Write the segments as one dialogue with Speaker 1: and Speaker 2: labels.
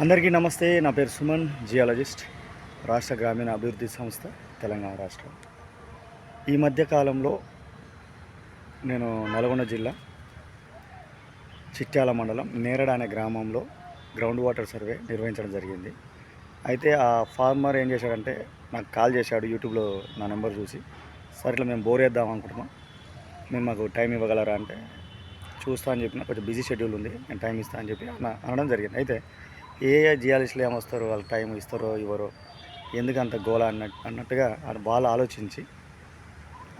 Speaker 1: అందరికీ నమస్తే. నా పేరు సుమన్ జియాలజిస్ట్ రాష్ట్ర గ్రామీణ అభివృద్ధి సంస్థ తెలంగాణ రాష్ట్రం. ఈ మధ్య కాలంలో నేను నల్గొండ జిల్లా చిట్యాల మండలం నేరడ అనే గ్రామంలో గ్రౌండ్ వాటర్ సర్వే నిర్వహించడం జరిగింది. అయితే ఆ ఫార్మర్ ఏం చేశాడంటే నాకు కాల్ చేశాడు యూట్యూబ్లో నా నెంబర్ చూసి సరే ఇట్లా మేము బోర్ వేద్దాం అనుకుంటున్నాం. మేము మాకు టైం ఇవ్వగలరా? అంటే చూస్తా అని చెప్పిన కొంచెం బిజీ షెడ్యూల్ ఉంది నేను టైం ఇస్తా అని చెప్పి అన- అనడం జరిగింది. అయితే ఏ ఏ జియాలిస్టులు ఏమొస్తారో వాళ్ళకి టైం ఇస్తారో ఇవ్వరో ఎందుకు అంత అన్నట్టు అన్నట్టుగా వాళ్ళు వాళ్ళు ఆలోచించి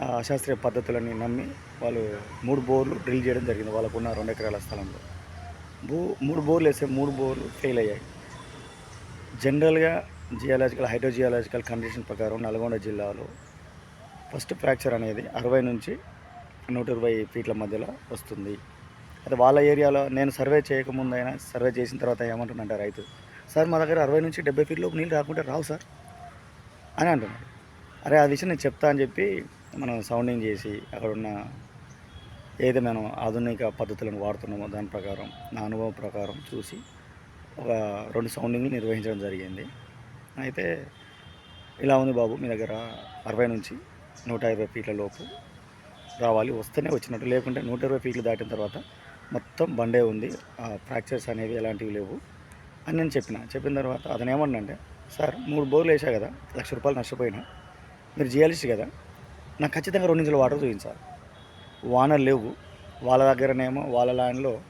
Speaker 1: ఆ అశాస్త్రీయ పద్ధతులని నమ్మి వాళ్ళు మూడు బోర్లు డ్రిల్ చేయడం జరిగింది. వాళ్ళకున్న రెండు ఎకరాల స్థలంలో. భూ మూడు బోర్లు వేస్తే మూడు బోర్లు ఫెయిల్ అయ్యాయి. జనరల్గా జియాలజికల్ హైడ్రోజియాలజికల్ కండిషన్ ప్రకారం నల్గొండ జిల్లాలో ఫస్ట్ ఫ్రాక్చర్ అనేది అరవై నుంచి నూట ఇరవై ఫీట్ల మధ్యలో వస్తుంది. అది వాళ్ళ ఏరియాలో నేను సర్వే చేయకముందైనా సర్వే చేసిన తర్వాత ఏమంటున్నాడు రైతు సార్ మా దగ్గర అరవై నుంచి డెబ్బై ఫీట్లో నీళ్ళు రాకుంటే రావు సార్ అని అంటున్నాడు. అరే ఆ విషయం నేను చెప్తా అని చెప్పి మనం సౌండింగ్ చేసి అక్కడున్న ఏది మనం ఆధునిక పద్ధతులను వాడుతున్నామో దాని ప్రకారం నా అనుభవం ప్రకారం చూసి ఒక రెండు సౌండింగ్లు నిర్వహించడం జరిగింది. అయితే ఇలా ఉంది బాబు మీ దగ్గర అరవై నుంచి నూట ఇరవై ఫీట్ల లోపు రావాలి వస్తేనే వచ్చినట్టు లేకుంటే నూట ఇరవై ఫీట్లు దాటిన తర్వాత మొత్తం బండే ఉంది. ఆ ఫ్రాక్చర్స్ అనేవి ఎలాంటివి లేవు. అని నేను చెప్పిన. చెప్పిన తర్వాత అతను ఏమన్నంటే సార్ మూడు బోర్లు వేసా కదా లక్ష రూపాయలు నష్టపోయినా. మీరు జియాలిస్ట్ కదా నాకు ఖచ్చితంగా రెండు ఇంచుల వాటర్ చూపించాలి వానలు లేవు. వాళ్ళ దగ్గరనేమో వాళ్ళ ల్యాండ్లో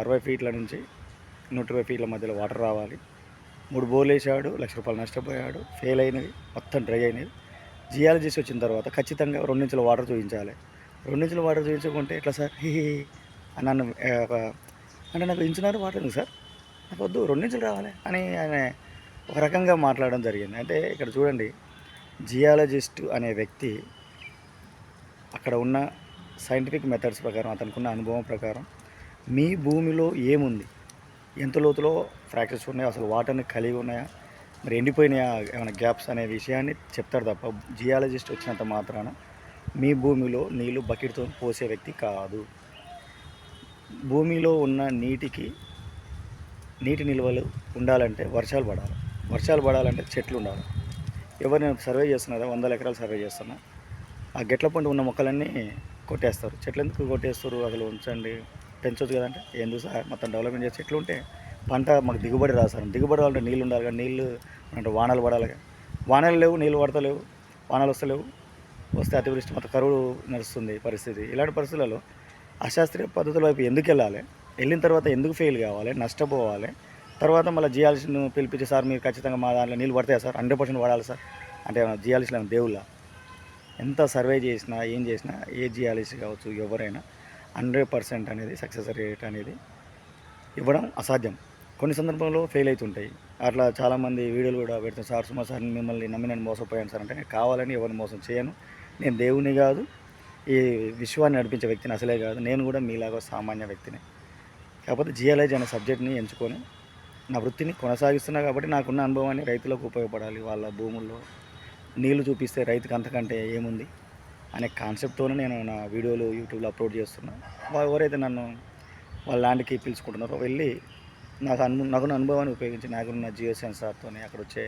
Speaker 1: అరవై ఫీట్ల నుంచి నూట ఇరవై ఫీట్ల మధ్యలో వాటర్ రావాలి. మూడు బోర్లు వేసాడు లక్ష రూపాయలు నష్టపోయాడు. ఫెయిల్ అయినది మొత్తం డ్రై అయినది. జియాలజిస్ట్ వచ్చిన తర్వాత ఖచ్చితంగా రెండించుల వాటర్ చూపించాలి. రెండించుల వాటర్ చూపించకుంటే ఎట్లా సార్? హీ. నన్ను ఒక అంటే నాకు ఇంచున్నర వాటర్ ఉంది సార్. నాకు వద్దు రెండించులు రావాలి అని ఆయన ఒక రకంగా మాట్లాడడం జరిగింది. అంటే ఇక్కడ చూడండి జియాలజిస్ట్ అనే వ్యక్తి అక్కడ ఉన్న సైంటిఫిక్ మెథడ్స్ ప్రకారం అతనుకున్న అనుభవం ప్రకారం మీ భూమిలో ఏముంది? ఎంత లోతులో ఫ్రాక్చర్స్ ఉన్నాయో అసలు వాటర్ని కలిగి ఉన్నాయా? మరి ఎండిపోయినాయా? ఏమైనా గ్యాప్స్ అనే విషయాన్ని చెప్తాడు తప్ప జియాలజిస్ట్ వచ్చినంత మాత్రాన మీ భూమిలో నీళ్ళు బకెట్తో పోసే వ్యక్తి కాదు. భూమిలో ఉన్న నీటికి నీటి నిల్వలు ఉండాలంటే వర్షాలు పడాలి. వర్షాలు పడాలంటే చెట్లు ఉండాలి. ఎవరు నేను సర్వే చేస్తున్నారా? వందల ఎకరాలు సర్వే చేస్తున్నా. ఆ గెట్ల పండు ఉన్న మొక్కలన్నీ కొట్టేస్తారు. చెట్లు ఎందుకు కొట్టేస్తారు? అసలు ఉంచండి. పెంచవచ్చు కదంటే ఎందుకు సార్? మొత్తం డెవలప్మెంట్ చేసి చెట్లు ఉంటే పంట మాకు దిగుబడి రాదు సార్. దిగుబడి రావాలంటే నీళ్ళు ఉండాలి కానీ నీళ్ళు అంటే వానలు పడాలి కదా. వానలు లేవు నీళ్ళు పడతలేవు వానలు వస్తలేవు. వస్తే అతివృష్టి మొత్తం కరువు నడుస్తుంది పరిస్థితి. ఇలాంటి పరిస్థితులలో అశాస్త్రీయ పద్ధతుల వైపు ఎందుకు వెళ్ళాలి? వెళ్ళిన తర్వాత ఎందుకు ఫెయిల్ కావాలి? నష్టపోవాలి? తర్వాత మళ్ళీ జియాలజీని పిలిపించి సార్ మీరు ఖచ్చితంగా మా దాంట్లో నీళ్ళు పడతాయా సార్? హండ్రెడ్ పర్సెంట్ పడాలి సార్. అంటే జియాలజీలో దేవుళ్ళ? ఎంత సర్వే చేసినా ఏం చేసినా ఏ జియాలజీ కావచ్చు ఎవరైనా హండ్రెడ్ పర్సెంట్ అనేది సక్సెస్ రేట్ అనేది ఇవ్వడం అసాధ్యం. కొన్ని సందర్భంలో ఫెయిల్ అవుతుంటాయి. అట్లా చాలామంది వీడియోలు కూడా పెడతారు సార్ సుమా సార్ మిమ్మల్ని నమ్మి నేను మోసపోయాను సార్. అంటే నేను కావాలని ఎవరిని మోసం చేయను. నేను దేవుని కాదు ఈ విశ్వాన్ని నడిపించే వ్యక్తిని అసలే కాదు. నేను కూడా మీలాగా సామాన్య వ్యక్తిని. కాకపోతే జియాలజీ అనే సబ్జెక్ట్ని ఎంచుకొని నా వృత్తిని కొనసాగిస్తున్నా కాబట్టి నాకున్న అనుభవాన్ని రైతులకు ఉపయోగపడాలి. వాళ్ళ భూముల్లో నీళ్ళు చూపిస్తే రైతుకు అంతకంటే ఏముంది అనే కాన్సెప్ట్తోనే నేను నా వీడియోలు యూట్యూబ్లో అప్లోడ్ చేస్తున్నాను ఎవరైతే నన్ను వాళ్ళ ల్యాండ్కి పిలుచుకుంటున్నారో వెళ్ళి నాకు అను నాకున్న అనుభవాన్ని ఉపయోగించి నాకున్న జియో సెన్సార్తో అక్కడ వచ్చే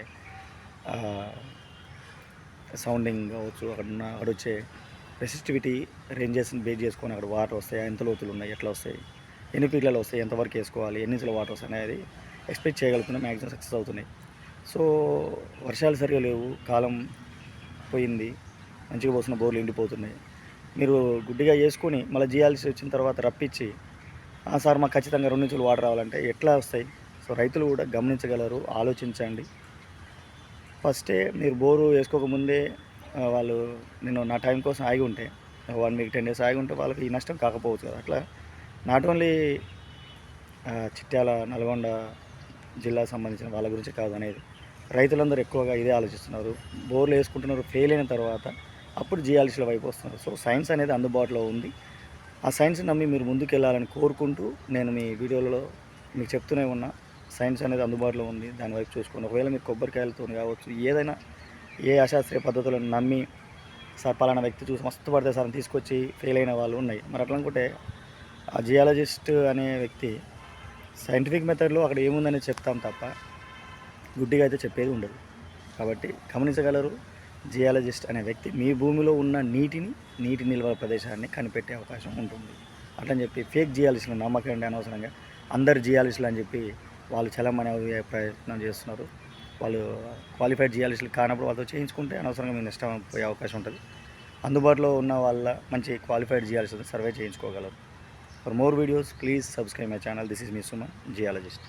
Speaker 1: సౌండింగ్ కావచ్చు అక్కడ ఉన్న అక్కడ వచ్చే రెసిస్టివిటీ రేంజెస్ని బేస్ చేసుకొని అక్కడ వాటర్ వస్తాయి ఎంత లోతులు ఉన్నాయి ఎట్లా వస్తాయి ఎన్ని ఫీట్లలో వస్తాయి ఎంతవరకు వేసుకోవాలి ఎన్ని ఇంచుల వాటర్ వస్తాయి అనేది ఎక్స్పెక్ట్ చేయగలుగుతున్నాం మ్యాక్సిమం సక్సెస్ అవుతున్నాయి. సో వర్షాలు సరిగా లేవు కాలం పోయింది మంచిగా పోసిన బోర్లు ఎండిపోతున్నాయి. మీరు గుడ్డిగా వేసుకొని మళ్ళీ జియాల్సి వచ్చిన తర్వాత రప్పించి "ఆ, సార్ మాకు ఖచ్చితంగా రెండు నుంచులు వాటర్ రావాలంటే ఎట్లా వస్తాయి? సో రైతులు కూడా గమనించగలరు ఆలోచించండి. ఫస్టే మీరు బోరు వేసుకోకముందే వాళ్ళు నేను నా టైం కోసం ఆగి ఉంటే వన్ వీక్ టెన్ డేస్ ఆగి ఉంటే వాళ్ళకి ఈ నష్టం కాకపోవచ్చు కదా. అట్లా నాట్ ఓన్లీ చిట్యాల నల్గొండ జిల్లాకు సంబంధించిన వాళ్ళ గురించి కాదు అనేది. రైతులందరూ ఎక్కువగా ఇదే ఆలోచిస్తున్నారు. బోర్లు వేసుకుంటున్నారు ఫెయిల్ అయిన తర్వాత అప్పుడు జియాలజీల వైపు వస్తున్నారు. సో సైన్స్ అనేది అందుబాటులో ఉంది. ఆ సైన్స్ నమ్మి మీరు ముందుకెళ్ళాలని కోరుకుంటూ నేను మీ వీడియోలలో మీకు చెప్తూనే ఉన్నా. సైన్స్ అనేది అందుబాటులో ఉంది. దాని వైపు చూసుకోండి. ఒకవేళ మీరు కొబ్బరికాయలతో కావచ్చు ఏదైనా ఏ అశాస్త్రీయ పద్ధతులను నమ్మి సార్ పలానా వ్యక్తి చూసి మస్తు పడితే సార్ తీసుకొచ్చి ఫెయిల్ అయిన వాళ్ళు ఉన్నాయి. మరి అట్లా అనుకుంటే ఆ జియాలజిస్ట్ అనే వ్యక్తి సైంటిఫిక్ మెథడ్లో అక్కడ ఏముందని చెప్తాం తప్ప గుడ్డిగా అయితే చెప్పేది ఉండదు. కాబట్టి గమనించగలరు జియాలజిస్ట్ అనే వ్యక్తి మీ భూమిలో ఉన్న నీటిని నీటి నిల్వ ప్రదేశాన్ని కనిపెట్టే అవకాశం ఉంటుంది. అట్లని చెప్పి ఫేక్ జియాలజిస్టులు నమ్మకండి అనవసరంగా. అందరు జియాలజిస్టులు అని చెప్పి వాళ్ళు చలమనే ప్రయత్నం చేస్తున్నారు. వాళ్ళు క్వాలిఫైడ్ జియాలజిస్టులు కానప్పుడు వాళ్ళతో చేయించుకుంటే అనవసరంగా మీ నష్టం పోయే అవకాశం ఉంటుంది. అందుబాటులో ఉన్న వాళ్ళ మంచి qualified geologist survey చేయించుకోగలరు. For more videos please subscribe my channel. This is me Suman geologist.